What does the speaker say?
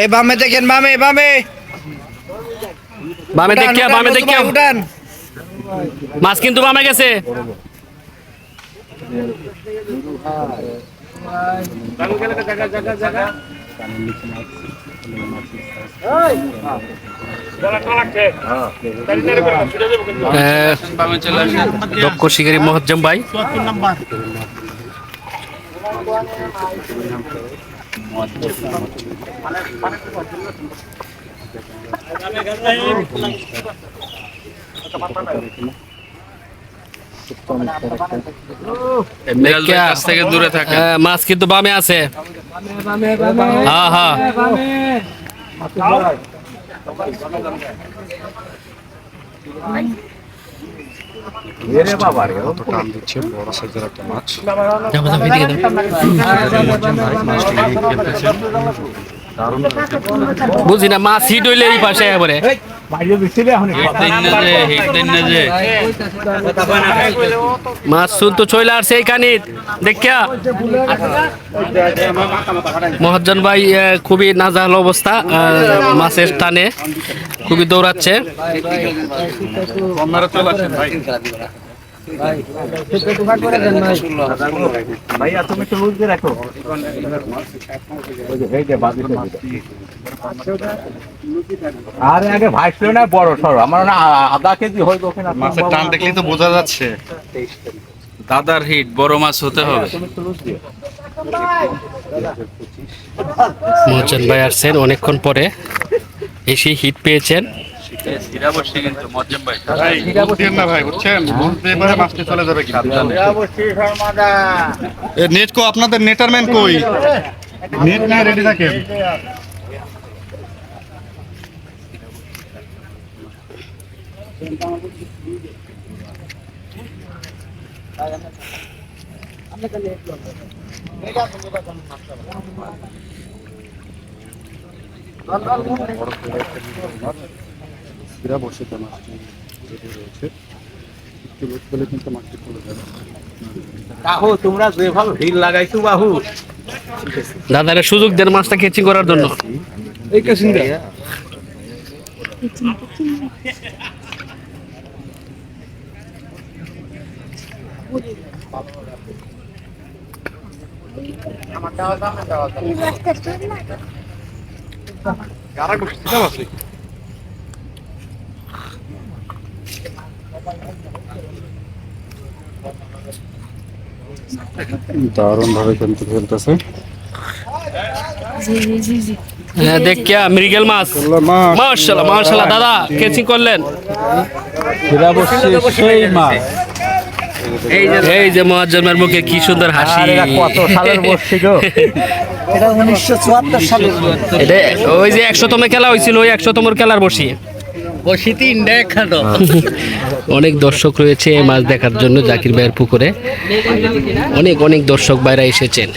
এই বামে দেখেন বামে বামে। বামে দেখিয়া বামে দেখিয়া। উঠান। মাছ কিন্তু বামে গেছে। দক্ষ শিকারী মহজ্জম ভাই। থেকে দূরে থাকে আহ, মাছ কিন্তু বামে আছে হ্যাঁ হ্যাঁ টান দিচ্ছে বড় সাইজের একটা মাছ যাব, যাব, এদিকে দাও। বুঝি না মাছ হিট হইলে এই পাশে এবারে মাছ শুন তো চলে আসছে এইখানে দেখিয়া মহাজন ভাই খুবই নাজাল অবস্থা আহ, মাছের টানে খুবই দৌড়াচ্ছে আরে না বড় সর আমার না আধা কেজি মাছের টান দেখলেই তো বোঝা যাচ্ছে। দাদার হিট, বড় মাছ হতে হবে। মহাজন ভাই আসছেন অনেকক্ষণ পরে। এসে হিট পেয়েছেন। ভাই। বুঝ দিয়েন না ভাই বুঝছেন? বুঝ দিয়ে এবারে মাছটি চলে যাবে সাবধানে এ নেট কো আপনাদের নেটারম্যান কই? নেট নিয়ে রেডি থাকেন। শিরা বসে মাছটি রেডি রয়েছে। একটু লোক পেলে কিন্তু মাছটি চলে যাবে। বাহু তোমরা যেভাবে ভিড় লাগাইছো বাহু। দাদারে সুযোগ দেন মাছটা কেচিং করার জন্য। এই কাশিন্দা কারা করছিলাম আছে দারুণ ভাবে কিন্তু খেলতেছে হ্যাঁ দেখিয়া মৃগেল মাছ। মাছ। মার্শাল্লাহ মার্শাল্লাহ দাদা কেচিং করলেন। সেই মাছ। এই যে মহাজন্মের মুখে কি সুন্দর হাসি। কত সালের বসছে গো। এটা ওই যে একশো একশোতম খেলা হয়েছিল ওই একশোতম খেলার বসি বসি তিনটা খাটো অনেক দর্শক রয়েছে মাছ দেখার জন্য জাকির ভাইয়ের পুকুরে। অনেক অনেক দর্শক ভাইরা এসেছেন।